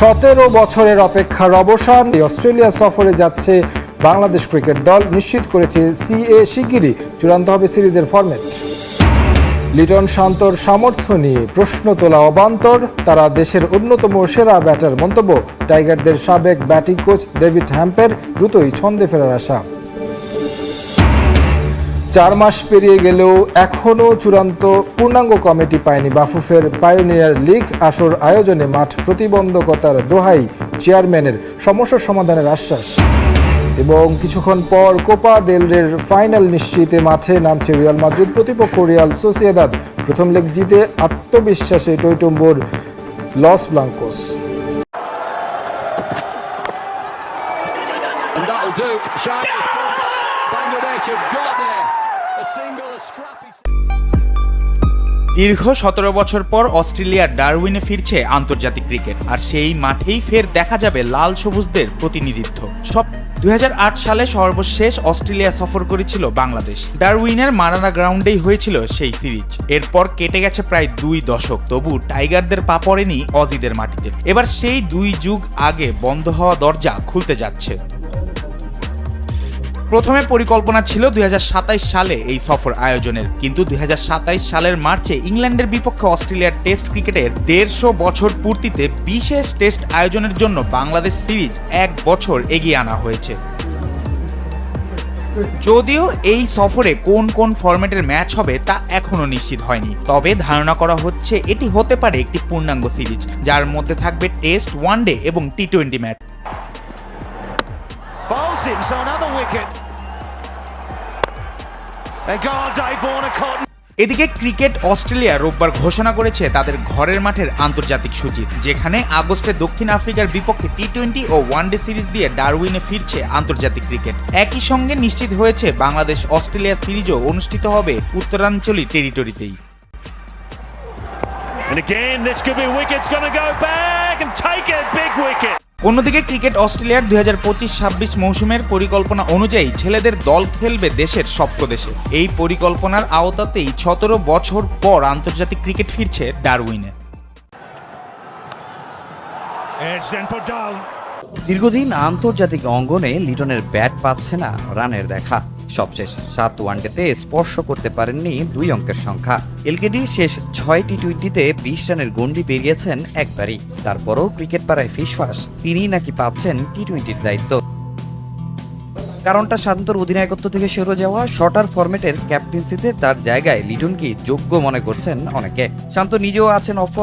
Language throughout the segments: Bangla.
সতেরো বছরের অপেক্ষার অবসান। অস্ট্রেলিয়া সফরে যাচ্ছে বাংলাদেশ ক্রিকেট দল। নিশ্চিত করেছে সিএ শিগগিরই। চূড়ান্ত হবে সিরিজের ফরম্যাট লিটন শান্তর সামর্থ্য নিয়ে প্রশ্ন তোলা অবান্তর। তারা দেশের অন্যতম সেরা ব্যাটার মন্তব্য। টাইগারদের সাবেক ব্যাটিং কোচ ডেভিড হ্যাম্পের দ্রুতই ছন্দে ফেরার আশা। চার মাস পেরিয়ে গেলেও এখনও চূড়ান্ত পূর্ণাঙ্গ কমিটি পায়নি বাফুফের পায়োনিয়ার লীগ আসর আয়োজনে মাঠ প্রতিবন্ধকতার দোহাই চেয়ারম্যানের সমস্যা সমাধানের আশ্বাস এবং কিছুক্ষণ পর কোপা দেলরের ফাইনাল নিশ্চিতে মাঠে নামছে রিয়াল মাদ্রিদ প্রতিপক্ষ রিয়াল সোসিয়েদাদ প্রথম লেগ জিতে আত্মবিশ্বাসে টৈটম্বুর Los Blancos do. Bangladesh have got there. A single, a scrappy. দীর্ঘ সতেরো বছর পর অস্ট্রেলিয়ার ডারউইনে ফিরছে আন্তর্জাতিক ক্রিকেট, আর সেই মাঠেই ফের দেখা যাবে লাল সবুজদের প্রতিনিধিত্ব। সব দুই হাজার আট সালে সর্বশেষ অস্ট্রেলিয়া সফর করেছিল বাংলাদেশ। ডারউইনের মারানা গ্রাউন্ডেই হয়েছিল সেই সিরিজ। এরপর কেটে গেছে প্রায় দুই দশক, তবু টাইগারদের পা পড়েনি অজিদের মাটিতে। এবার সেই দুই যুগ আগে বন্ধ হওয়া দরজা খুলতে যাচ্ছে। প্রথমে পরিকল্পনা ছিল দুই সালে এই সফর আয়োজনের। কিন্তু দুই সালের মার্চে ইংল্যান্ডের বিপক্ষে অস্ট্রেলিয়ার টেস্ট ক্রিকেটের দেড়শো বছর পূর্তিতে বিশেষ টেস্ট আয়োজনের জন্য বাংলাদেশ সিরিজ এক বছর এগিয়ে আনা হয়েছে। যদিও এই সফরে কোন কোন ফরম্যাটের ম্যাচ হবে তা এখনও নিশ্চিত হয়নি। তবে ধারণা করা হচ্ছে এটি হতে পারে একটি পূর্ণাঙ্গ সিরিজ, যার মধ্যে থাকবে টেস্ট, ওয়ানডে এবং টি টোয়েন্টি ম্যাচ। এদিকে ক্রিকেট অস্ট্রেলিয়া রোববার ঘোষণা করেছে তাদের ঘরের মাঠের আন্তর্জাতিক সূচি যেখানে আগস্টে দক্ষিণ আফ্রিকার বিপক্ষে টি টোয়েন্টি ও ওয়ানডে সিরিজ দিয়ে ডারউইনে ফিরছে আন্তর্জাতিক ক্রিকেট একই সঙ্গে নিশ্চিত হয়েছে বাংলাদেশ অস্ট্রেলিয়া সিরিজও অনুষ্ঠিত হবে উত্তরাঞ্চলীয় টেরিটরিতেই And again, this could be a wicket. Going to go back and take it. Big wicket. অন্যদিকে ক্রিকেট অস্ট্রেলিয়ার দুই হাজার পঁচিশ ছাব্বিশ মৌসুমের পরিকল্পনা অনুযায়ী ছেলেদের দল খেলবে দেশের সব প্রদেশে এই পরিকল্পনার আওতাতেই সতেরো বছর পর আন্তর্জাতিক ক্রিকেট ফিরছে ডারউইনে। দীর্ঘদিন আন্তর্জাতিক অঙ্গনে লিটনের ব্যাট পাচ্ছে না রানের দেখা। সবশেষ সাত ওয়ানডেতে স্পর্শ করতে পারেননি দুই অঙ্কের সংখ্যা। এলকেডি শেষ ছয় টি টোয়েন্টিতে বিশ রানের গন্ডি পেরিয়েছেন একবারই। তারপরও ক্রিকেট পাড়ায় ফিসফাস তিনি নাকি পাচ্ছেন টি টোয়েন্টির দায়িত্ব। কারণটা শান্তর অধিনায়কত্ব থেকে সরে যাওয়া শর্টার ফরম্যাটের ক্যাপ্টেন্সিতে তার জায়গায় লিটনকে যোগ্য মনে করছেন অনেকে। শান্ত নিজেও আছেন অফ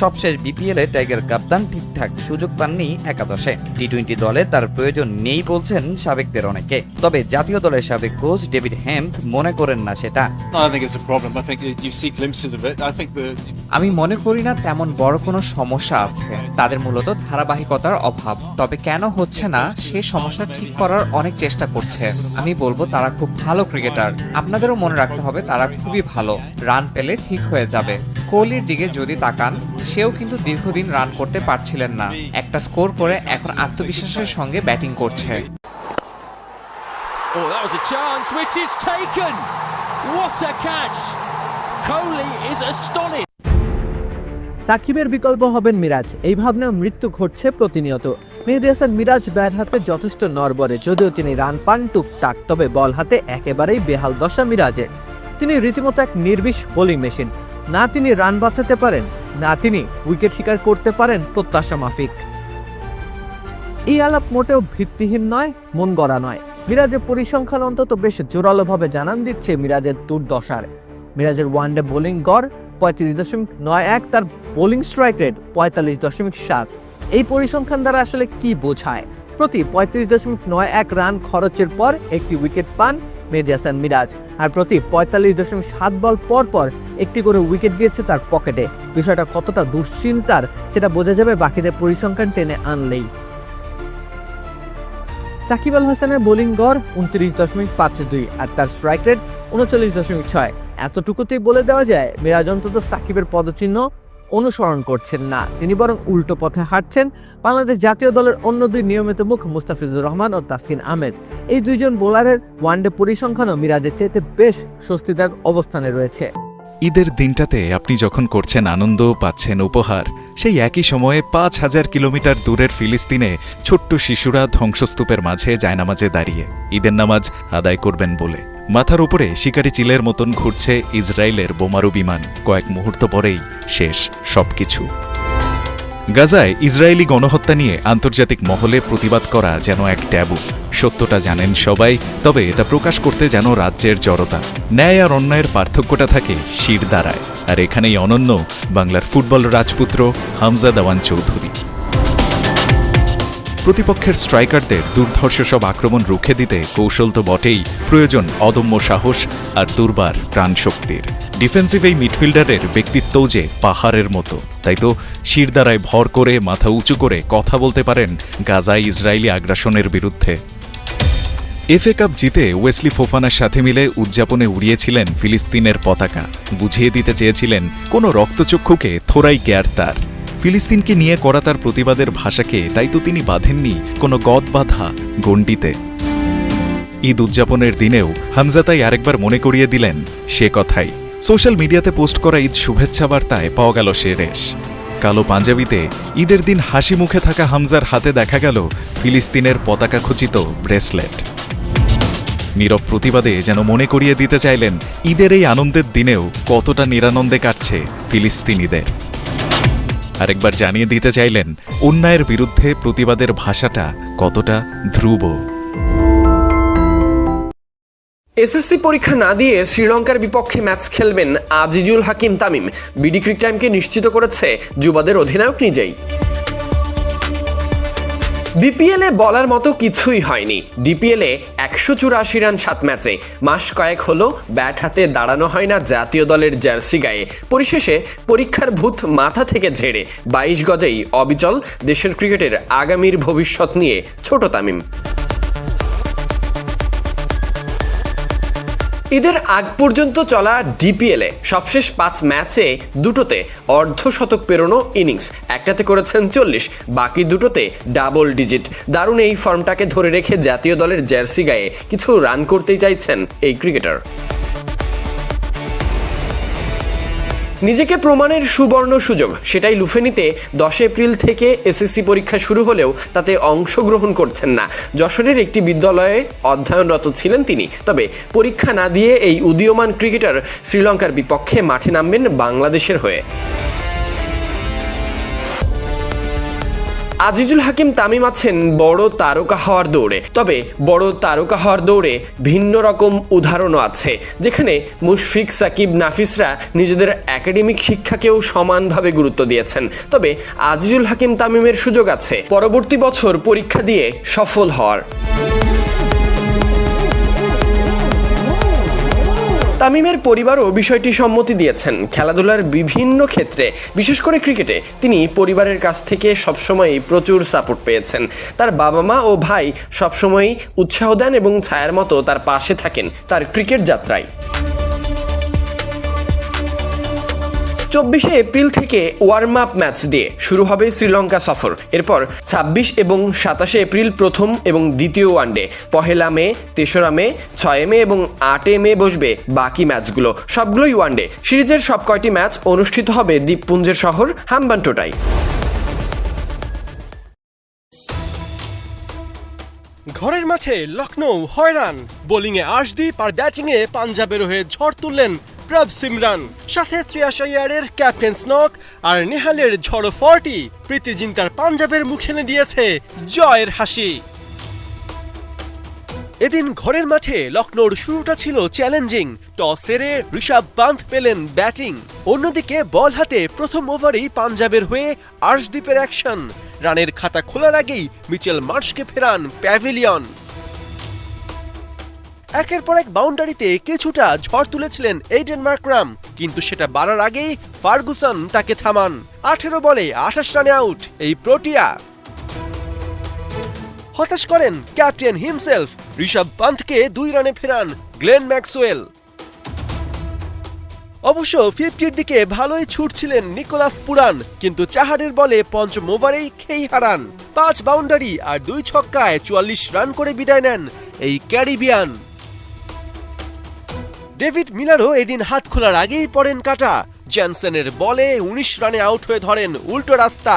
সবশেষ বিপিএল এ টাইগার কাপ্তান ঠিকঠাক সুযোগ পাননি একাদশে। টি টোয়েন্টি দলে তার প্রয়োজন নেই বলছেন সাবেকদের অনেকে। তবে জাতীয় দলের সাবেক কোচ ডেভিড হ্যাম্প মনে করেন না সেটা। No, I don't think it's a problem. I think you you see glimpses of it. I think the আমি মনে করি না তেমন বড় কোনো সমস্যা আছে। তাদের মূলত ধারাবাহিকতার অভাব। তবে কেন হচ্ছে না সে সমস্যা ঠিক করার অনেক চেষ্টা করছে। আমি বলব তারা খুব ভালো ক্রিকেটার। আপনাদেরও মনে রাখতে হবে তারা খুবই ভালো। রান পেলে ঠিক হয়ে যাবে। কোহলির দিকে যদি তাকান সেও কিন্তু দীর্ঘদিন রান করতে পারছিলেন না। একটা স্কোর করে এখন আত্মবিশ্বাসের সঙ্গে ব্যাটিং করছে। Oh, that was a chance which is taken. What a catch. Kohli is astonished. সাকিবের বিকল্প হবেন মিরাজ। এই ভাবনায় মৃত্যু ঘটছে প্রতিনিয়ত। মেহেদি হাসান মিরাজ ব্যাট হাতে যথেষ্ট নরবরে যদিও তিনি রান পান টুকটাক, তবে বল হাতে একেবারেই বেহাল দশা মিরাজের। তিনি রীতিমতো এক নির্বিষ বোলিং মেশিন। না তিনি রান বাঁচাতে পারেন, না তিনি উইকেট শিকার করতে পারেন প্রত্যাশা মাফিক। এই আলাপ মোটেও ভিত্তিহীন নয়, মন গড়া নয়। মিরাজের পরিসংখ্যান অন্তত বেশ জোরালোভাবে জানান দিচ্ছে মিরাজের দুর্দশার। মিরাজের ওয়ানডে বোলিং গড় পঁয়ত্রিশ দশমিক নয় এক, তার বোলিং স্ট্রাইক রেট পঁয়তাল্লিশ দশমিক সাত। এই পরিসংখ্যান দ্বারা আসলে কি বোঝায়? প্রতি পঁয়ত্রিশ দশমিক নয় এক রান খরচের পর একটি উইকেট পান মেহেদি হাসান মিরাজ। আর প্রতি পঁয়তাল্লিশ দশমিক সাত বল পর পর একটি করে উইকেট গিয়েছে তার পকেটে। বিষয়টা কতটা দুশ্চিন্তার সেটা বোঝা যাবে বাকিদের পরিসংখ্যান টেনে আনলেই। সাকিব আল হাসানের বোলিং গড় উনত্রিশ দশমিক পাঁচ দুই আর তার স্ট্রাইক রেট উনচল্লিশ দশমিক ছয়। এতটুকুতেই বলে দেওয়া যায়, মিরাজ অন্তত সাকিবের পদচিহ্ন অনুসরণ করছেন না। তিনি বরং উল্টো পথে হাঁটছেন। বাংলাদেশ জাতীয় দলের অন্য দুই নিয়মিত মুখ মুস্তাফিজুর রহমান ও তাসকিন আহমেদ। এই দুইজন বোলারের ওয়ানডে পরিসংখ্যানও মিরাজের চেয়েতে বেশ স্বস্তিদায়ক অবস্থানে রয়েছে। ঈদের দিনটাতে আপনি যখন করছেন আনন্দ, পাচ্ছেন উপহার, সেই একই সময়ে পাঁচ হাজার কিলোমিটার দূরের ফিলিস্তিনে ছোট্ট শিশুরা ধ্বংসস্তূপের মাঝে জায়নামাজে দাঁড়িয়ে ঈদের নামাজ আদায় করবেন বলে। মাথার উপরে শিকারি চিলের মতন ঘুরছে ইসরায়েলের বোমারু বিমান। কয়েক মুহূর্ত পরেই শেষ সবকিছু। গাজায় ইসরায়েলি গণহত্যা নিয়ে আন্তর্জাতিক মহলে প্রতিবাদ করা যেন এক ট্যাবু। সত্যটা জানেন সবাই, তবে এটা প্রকাশ করতে যেন রাজ্যের জড়তা। ন্যায় আর অন্যায়ের পার্থক্যটা থাকে শির দ্বারায় আর এখানেই অনন্য বাংলার ফুটবল রাজপুত্র হামজা দেওয়ান চৌধুরী। প্রতিপক্ষের স্ট্রাইকারদের দুর্ধর্ষ সব আক্রমণ রুখে দিতে কৌশল তো বটেই। প্রয়োজন অদম্য সাহস আর দুর্বার প্রাণশক্তির। ডিফেন্সিভ এই মিডফিল্ডারের ব্যক্তিত্বও যে পাহাড়ের মতো। তাই তো শিরদারায় ভর করে, মাথা উঁচু করে কথা বলতে পারেন গাজায় ইসরায়েলি আগ্রাসনের বিরুদ্ধে। এফএ কাপ জিতে ওয়েসলি ফোফানার সাথে মিলে উদযাপনে উড়িয়েছিলেন ফিলিস্তিনের পতাকা। বুঝিয়ে দিতে চেয়েছিলেন কোনো রক্তচক্ষুকে থোরাই কেয়ার তার। ফিলিস্তিনকে নিয়ে করা তার প্রতিবাদের ভাষাকে তাই তো তিনি বাঁধেননি কোনো গদ বাঁধা গণ্ডিতে। ঈদ উদযাপনের দিনেও হামজা তাই আরেকবার মনে করিয়ে দিলেন সে কথাই। সোশ্যাল মিডিয়াতে পোস্ট করা ঈদ শুভেচ্ছা বার্তায় পাওয়া গেল সে রেশ। কালো পাঞ্জাবিতে ঈদের দিন হাসি মুখে থাকা হামজার হাতে দেখা গেল ফিলিস্তিনের পতাকা খচিত ব্রেসলেট। নীরব প্রতিবাদে যেন মনে করিয়ে দিতে চাইলেন, ঈদের এই আনন্দের দিনেও কতটা নিরানন্দে কাটছে ফিলিস্তিনিদের। আরেকবার জানিয়ে দিতে চাইলেন অন্যায়ের বিরুদ্ধে প্রতিবাদের ভাষাটা কতটা ধ্রুব। এসএসসি পরীক্ষা না দিয়ে শ্রীলঙ্কার বিপক্ষে ম্যাচ খেলবেন আজিজুল হাকিম তামিম। বিডি ক্রিক টাইমকে নিশ্চিত করেছে যুবাদের অধিনায়ক নিজেই। বিপিএলে বলার মতো কিছুই হয়নি। ডিপিএলে একশো চুরাশি রান সাত ম্যাচে। মাস কয়েক হলো ব্যাট হাতে দাঁড়ানো হয় না জাতীয় দলের জার্সি গায়ে। পরিশেষে পরীক্ষার ভূত মাথা থেকে ঝেড়ে বাইশ গজেই অবিচল দেশের ক্রিকেটের আগামীর ভবিষ্যৎ নিয়ে ছোট তামিম। ঈদের আগ পর্যন্ত চলা ডিপিএলে সবশেষ পাঁচ ম্যাচে দুটোতে অর্ধশতক পেরোনো ইনিংস, একটাতে করেছেন চল্লিশ, বাকি দুটোতে ডাবল ডিজিট। দারুণ এই ফর্মটাকে ধরে রেখে জাতীয় দলের জার্সি গায়ে কিছু রান করতেই চাইছেন এই ক্রিকেটার। নিজেকে প্রমাণের সুবর্ণ সুযোগ, সেটাই লুফে নিতে দশ এপ্রিল থেকে এসএসসি পরীক্ষা শুরু হলেও তাতে অংশগ্রহণ করছেন না। যশোরের একটি বিদ্যালয়ে অধ্যয়নরত ছিলেন তিনি। তবে পরীক্ষা না দিয়ে এই উদীয়মান ক্রিকেটার শ্রীলঙ্কার বিপক্ষে মাঠে নামবেন বাংলাদেশের হয়ে। আজিজুল হাকিম তামিম আছেন বড় তারকা হওয়ার দৌড়ে। তবে বড় তারকা হওয়ার দৌড়ে ভিন্ন রকম উদাহরণও আছে, যেখানে মুশফিক, সাকিব, নাফিসরা নিজেদের একাডেমিক শিক্ষাকেও সমানভাবে গুরুত্ব দিয়েছেন। তবে আজিজুল হাকিম তামিমের সুযোগ আছে, পরবর্তী বছর পরীক্ষা দিয়ে সফল হওয়ার। তামিমের পরিবারও বিষয়টি সম্মতি দিয়েছেন। খেলাধুলার বিভিন্ন ক্ষেত্রে, বিশেষ করে ক্রিকেটে, তিনি পরিবারের কাছ থেকে সবসময়ই প্রচুর সাপোর্ট পেয়েছেন। তার বাবা মা ও ভাই সবসময়ই উৎসাহ দেন এবং ছায়ার মতো তার পাশে থাকেন তার ক্রিকেট যাত্রায়। চব্বিশে এপ্রিল থেকে ওয়ার্ম আপ ম্যাচ দিয়ে শুরু হবে শ্রীলঙ্কা সফর। এরপর ছাব্বিশ এবং সাতাশে এপ্রিল প্রথম এবং দ্বিতীয় ওয়ানডে পহেলা মে, তেসরা মে, ছয় মে এবং আটে মে বসবে বাকি ম্যাচগুলো সবগুলোই ওয়ানডে সিরিজের সব কয়টি ম্যাচ অনুষ্ঠিত হবে দ্বীপপুঞ্জের শহর হাম্বানটোটায় ঘরের মাঠে লখনৌ হয়রান। বোলিংয়ে আশদীপ আর ব্যাটিংয়ে পাঞ্জাবের হয়ে ঝড় তুললেন প্রভ সিমরান, সাথে শ্রেয়াস আইয়ারের ক্যাপ্টেন স্নক আর নেহালের ঝড়ো ফর্টি প্রীতি জিন্তার পাঞ্জাবের মুখে এনে দিয়েছে জয়ের হাসি। এদিন ঘরের মাঠে লখনৌর শুরুটা ছিল চ্যালেঞ্জিং, টস সেরে ঋষভ পান্থ পেলেন ব্যাটিং। অন্যদিকে বল হাতে প্রথম ওভারেই পাঞ্জাবের হয়ে আর্শদ্বীপের অ্যাকশন। রানের খাতা খোলার আগেই মিচেল মার্শকে ফেরান প্যাভিলিয়ন। একের পর এক বাউন্ডারিতে কিছুটা ঝড় তুলেছিলেন এইডেন মার্করাম কিন্তু সেটা বাড়ার আগেই ফার্গুসন তাকে থামান। আঠেরো বলে আঠাশ রানে আউট, এই প্রোটিয়া। হতাশ করেন ক্যাপ্টেন হিমসেলফ, ঋষভ পান্থকে দুই রানে ফেরান গ্লেন ম্যাক্সওয়েল। অবশ্য ফিফটির দিকে ভালোই ছুটছিলেন নিকোলাস পুরান, কিন্তু চাহারের বলে পঞ্চম ওভারেই খেই হারান। পাঁচ বাউন্ডারি আর দুই ছক্কায় চুয়াল্লিশ রান করে বিদায় নেন এই ক্যারিবিয়ান। ডেভিড মিলারও এদিন হাত খোলার আগেই পড়েন কাটা। জ্যানসেনের বলে উনিশ রানে আউট হয়ে ধরেন উল্টো রাস্তা।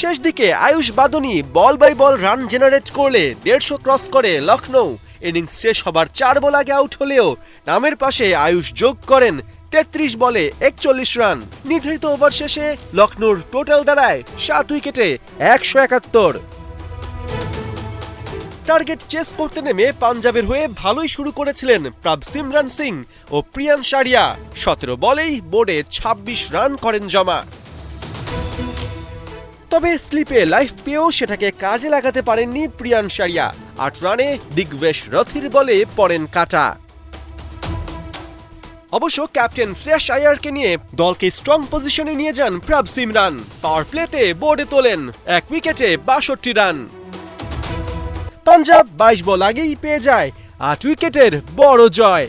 শেষ দিকে Ayush Badoni ball by ball run generate করলে দেড়শো ক্রস করে লখনৌ ইনিংস শেষ হবার চার বল আগে আউট হলেও নামের পাশে আয়ুষ যোগ করেন তেত্রিশ বলে একচল্লিশ রান। নির্ধারিত ওভার শেষে লখনৌর টোটাল দাঁড়ায় সাত উইকেটে একশো একাত্তর। টার্গেট চেস করতে নেমে পাঞ্জাবের হয়ে ভালোই শুরু করেছিলেন প্রাব সিমরান সিং ও প্রিয়ান সারিয়া সতেরো বলেই বোর্ডে ২৬ রান করেন জমা। তবে স্লিপে লাইফ পেয়েও সেটাকে কাজে লাগাতে পারেননি প্রিয়ান সারিয়া আট রানে দিগ্বেশ রথির বলে পড়েন কাটা। অবশ্য ক্যাপ্টেন শ্রেয়াস আয়ারকে নিয়ে দলকে স্ট্রং পজিশনে নিয়ে যান প্রাব সিমরান। পাওয়ার প্লেতে বোর্ডে তোলেন এক উইকেটে বাষট্টি রান। পাঞ্জাব বাইশ বল আগেই পেয়ে যায় আট উইকেটের বড় জয়।